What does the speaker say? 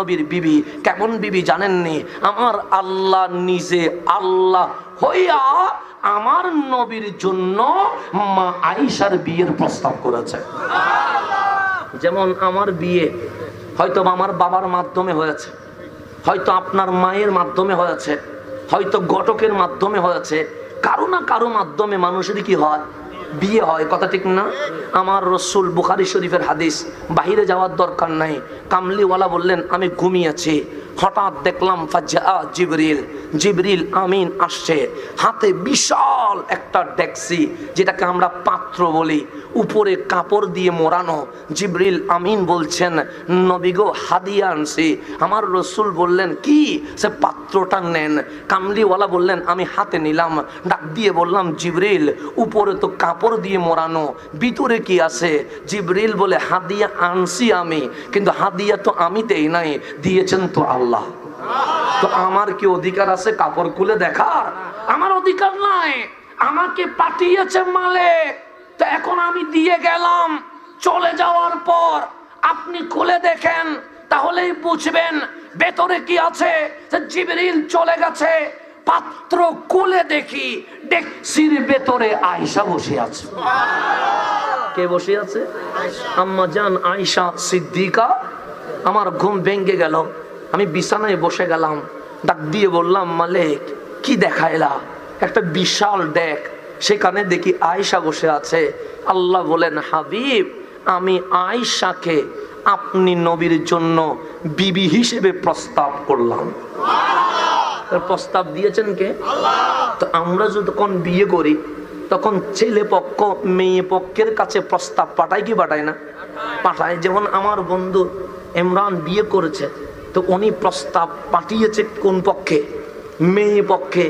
নবীর বিবি, কেমন বিবি জানেননি? আমার আল্লাহ নিজে আল্লাহ হইয়া আমার নবীর জন্য মা আইসার বিয়ের প্রস্তাব করেছে। যেমন আমার বিয়ে হয়তো আমার বাবার মাধ্যমে হয়েছে, হয়তো আপনার মায়ের মাধ্যমে হয়েছে, হয়তো ঘটকের মাধ্যমে হয়েছে, কারও না কারও মাধ্যমে মানুষের কি হয়? বিয়ে হয়, কথা ঠিক না? আমার রসুল বুখারি শরীফের হাদিস, বাহিরে যাওয়ার দরকার নাই। কামলিওয়ালা বললেন আমি ঘুমিয়েছি হঠাৎ দেখলাম জিবরিল জিবরিল আমিন আসছে। হাতে বিশাল একটা ডেক্সি যেটাকে আমরা পাত্র বলি। উপরে কাপড় দিয়ে মোড়ানো। জিবরিল আমিন বলছেন নবীগো হাদিয়া আনছি। আমার রসুল বললেন, কি? সে পাত্রটা নেন। কামলিওয়ালা বললেন, আমি হাতে নিলাম। ডাক দিয়ে বললাম, জিবরিল, উপরে তো কাপড় দিয়ে মোড়ানো, ভিতরে কি আছে? জিবরিল বলে, হাদিয়া আনছি আমি, কিন্তু হাদিয়া তো আমি দেই নাই। দিয়েছেন তো আল্লাহ। তো আমার কি অধিকার আছে কাপড় খুলে দেখার? আমার অধিকার নাই। আমাকে পাঠিয়েছে মালিক। তো এখন আমি দিয়ে গেলাম। চলে যাওয়ার পর আপনি খুলে দেখেন, তাহলেই বুঝবেন ভেতরে কি আছে। জিবরিল চলে গেছে। পাত্র খুলে দেখি, ডেক্সির ভেতরে আয়সা বসে আছে। কে বসে আছে? আম্মা জান আয়সা সিদ্দিকা। আমার ঘুম ভেঙে গেল। আমি বিছানায় বসে গেলাম ডাক দিয়ে বললাম মালিক কি দেখাইলা? একটা বিশাল ডেক সেখানে দেখি আয়সা বসে আছে। আল্লাহ বলেন হাবিব আমি আয়সাকে আপনি নবীর জন্য বিবি হিসেবে প্রস্তাব করলাম। প্রস্তাব দিয়েছেন কে? তো আমরা যখন বিয়ে করি তখন ছেলে পক্ষ মেয়ে পক্ষের কাছে প্রস্তাব পাঠায় কি পাঠায় না? পাঠায় যেমন আমার বন্ধু ইমরান বিয়ে করেছে তো উনি প্রস্তাব পাঠিয়েছে কোন পক্ষে? মেয়ে পক্ষে।